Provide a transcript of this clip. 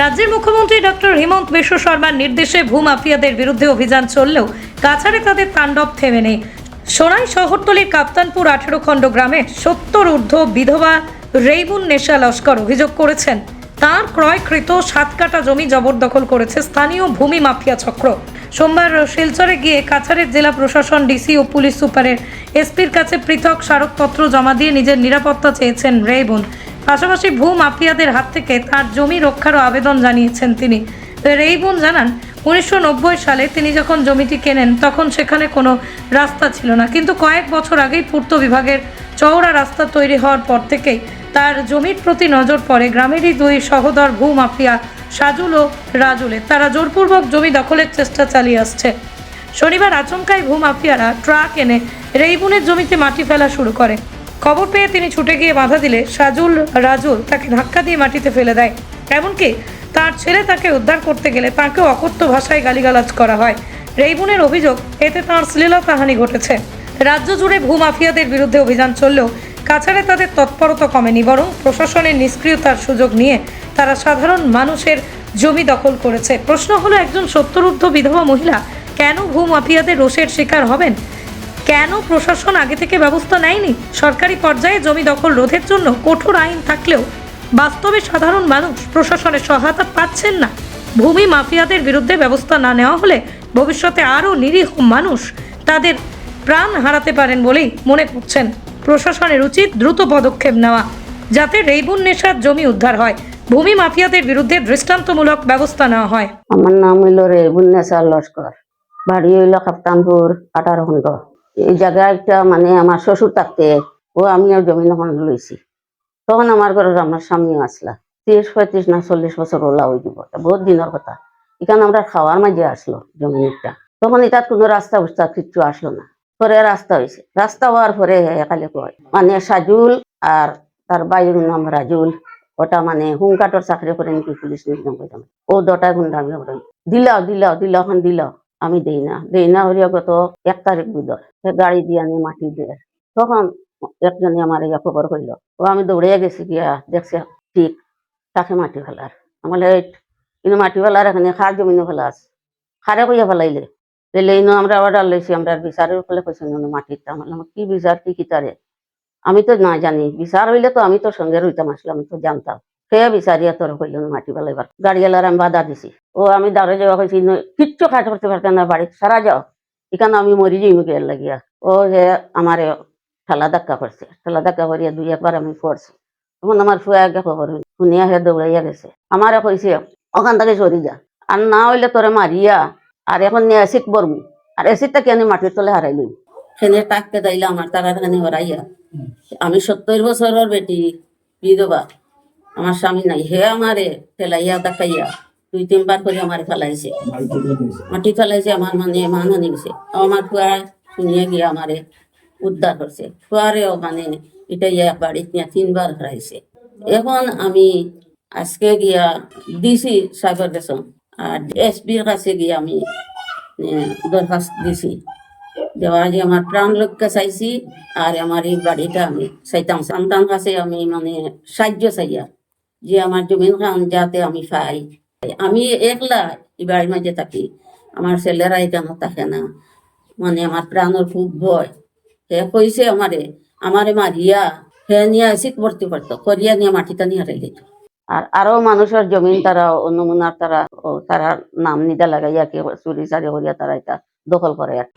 রাজ্যের মুখ্যমন্ত্রী ডক্টর হিমন্ত বিশ্ব শর্মার নির্দেশে ভূমাফিয়াদের বিরুদ্ধে অভিযান চললেও কাছাড়ে তাদের তাণ্ডব থেমে নেই। সোনাই শহরতলির কাপ্তানপুর আঠেরো খণ্ড গ্রামে সত্তর ঊর্ধ্ব বিধবা রেইবুন নেশা লস্কর অভিযোগ করেছেন। তার ক্রয়কৃত সাত কাটা জমি জবরদখল করেছে স্থানীয় ভূমি মাফিয়া চক্র। সোমবার শিলচরে গিয়ে কাছাড়ের জেলা প্রশাসন, ডিসি ও পুলিশ সুপারের এসপির কাছে পৃথক স্মারকপত্র জমা দিয়ে নিজের নিরাপত্তা চেয়েছেন রেইবুন পাশাপাশি ভূ মাফিয়াদের হাত থেকে তার জমি রক্ষারও আবেদন জানিয়েছেন তিনি। রেইবুন জানান, উনিশশো নব্বই সালে তিনি যখন জমিটি কেনেন, তখন সেখানে কোনো রাস্তা ছিল না। কিন্তু কয়েক বছর আগেই পূর্ত বিভাগের চওড়া রাস্তা তৈরি হওয়ার পর থেকেই তার জমির প্রতি নজর পড়ে গ্রামেরই দুই সহোদর ভূ মাফিয়া সাজুল ও রাজুলে তারা জোরপূর্বক জমি দখলের চেষ্টা চালিয়ে আসছে। শনিবার আচমকাই ভূমাফিয়ারা ট্রাক এনে রেইবুনের জমিতে মাটি ফেলা শুরু করে। খবর পেয়ে তিনি ছুটে গিয়ে বাধা দিলে সাজুল রাজুল তাকে ধাক্কা দিয়ে মাটিতে ফেলে দেয়। এমনকি তার ছেলে তাকে উদ্ধার করতে গেলে তাকেও অকথ্য ভাষায় গালিগালাজ করা হয়। রেইবুনের অভিযোগ, এতে তাঁর শ্লীলতাহানি ঘটেছে। রাজ্য জুড়ে ভূমাফিয়াদের বিরুদ্ধে অভিযান চললেও কাছাড়ে তাদের তৎপরতা কমেনি, বরং প্রশাসনের নিষ্ক্রিয়তার সুযোগ নিয়ে তারা সাধারণ মানুষের জমি দখল করেছে। প্রশ্ন হলো, একজন সত্তরূর্ধ্ব বিধবা মহিলা কেন ভূমাফিয়াদের রোষের শিকার হবেন? কেন প্রশাসন আগে থেকে ব্যবস্থা নেয়নি? সরকারি পর্যায়ে জমি দখল রোধের জন্য কঠোর আইন থাকলেও বাস্তবে সাধারণ মানুষ প্রশাসনের সহায়তা পাচ্ছেন না। ভূমি মাফিয়াদের বিরুদ্ধে ব্যবস্থা না নেওয়া হলে ভবিষ্যতে আরও নিরীহ মানুষ তাদের প্রাণ হারাতে পারেন বলেই মনে করছেন। প্রশাসনের উচিত দ্রুত পদক্ষেপ নেওয়া, যাতে রেইবুন নেশার জমি উদ্ধার হয়। ভূমি মাফিয়াদের বিরুদ্ধে দৃষ্টান্তমূলক ব্যবস্থা নেওয়া হয়। আমার নাম হইল রে বুন্নেসার লস্কর। বাড়ি হইল কাপ্তানপুর আঠারো খন্ড এই জায়গাটা মানে আমার শ্বশুর থাকতে, ও আমিও জমি যখন লইছি। তখন আমার ঘরের আমার স্বামীও আসলা। তিরিশ পঁয়ত্রিশ না চল্লিশ বছর ওলা হয়ে দিব বহুত দিনের কথা। এখানে আমরা খাওয়ার মাঝে আসলো জমিটা তখন এটা কোনো রাস্তা বুস্তা কিচ্ছু আসলো না। পরে রাস্তা হয়েছে রাস্তা হওয়ার পরে একালে কয় মানে সাজুল আর তার বাইরের নাম রাজুল। ওটা মানে হুমকাটর চাকরি করে নাকি পুলিশ কইতাম ও দটা গুন্ডামি করে দিলাও দিলাও দিলাও এখন দিলাও আমি দেই না। দেই না হরিয়া গত এক তারিখ বুধর গাড়ি দিয়ে আনি মাটি দিয়ে। তখন একজনে আমার ইয়া খবর কইল ও আমি দৌড়ে গেছি গিয়া, দেখছি ঠিক তাকে মাটি ফেলার। আমার কিন্তু মাটি ফেলার, এখানে খার জমিনে ফেলা আছে। খারে কইয়া ফেলাইলে? তাহলে ইনো আমরা অর্ডার লইছি, আমরা বিচারের ফলে কইছি মাটিটা আমার কি বিচার, কি কিতারে? আমি তো না জানি। বিচার হইলে তো আমি তো সঙ্গে রইতাম, আসলে আমি তো জানতাম। সে বিচারিয়া তোর কইল মাটি ফেলাইবার গাড়িওয়ালার আমি বাধা দিছি। ও আমি দাঁড়ে যাওয়া কইছি "ন- কিচ্ছু কাজ করতে পারতাম না বাড়ি সারা যাও। এখানে আমি মরি যাই মুখে লাগিয়া। ও যে আমার ঠেলা ধাক্কা করছে ঠেলা ধাক্কা করিয়া দুই একবার আমি পড়ছি তখন আমার ফুয়া আগে খবর শুনিয়া হে দৌড়াইয়া গেছে। আমারে কইছে ওখান থেকে সরি যা। আর না হইলে তোরে মারিয়া আর এখন নিয়ে এসিড বরমু আর এসিডটা কেন মাটির তলে হারাইলি সেনে টাকতে দাইলে আমার তারা এখানে হরাইয়া আমি সত্তর বছরের বেটি বিধবা আমার স্বামী নাই হে আমারে ফেলাইয়া দেখাইয়া দুই তিনবার করে আমার ফেলাইছে। মাটি ফেলাইছে আমার মানে মানহানি গেছে। আমার ফুয়া শুনিয়ে গিয়ে আমারে উদ্ধার করছে। ফুয়ারেও মানে এটা ইয়া বাড়িতে নিয়ে তিনবার হারাইছে এখন আমি আজকে গিয়া দিছি সাইবার গেছন আর এসবির কাছে গিয়ে আমি এ, দরখাস্ত দিছি। দেওয়া যে আমার প্রাণ রক্ষা চাইছি আর আমার এই বাড়িটা আমি চাইতাম। সন্তান কাছে আমি মানে সাহায্য চাইয়া যে আমার জমিন খান যাতে আমি পাই। আমি একলা এই বাড়ির মাঝে থাকি, আমার ছেলেরা এখানে থাকে না। মানে আমার প্রাণের খুব ভয়। হে কইছে আমারে আমারে মারিয়া, হে নিয়ে এসিক ভর্তি করতো, করিয়া নিয়ে মাটিটা নিয়ে হারাই দিত। আর আরও মানুষের জমিন তারা নমুনার তারা তারা নাম নিতে লাগাইয়া কি চুরি চারি করিয়া তারা এটা দখল করে আর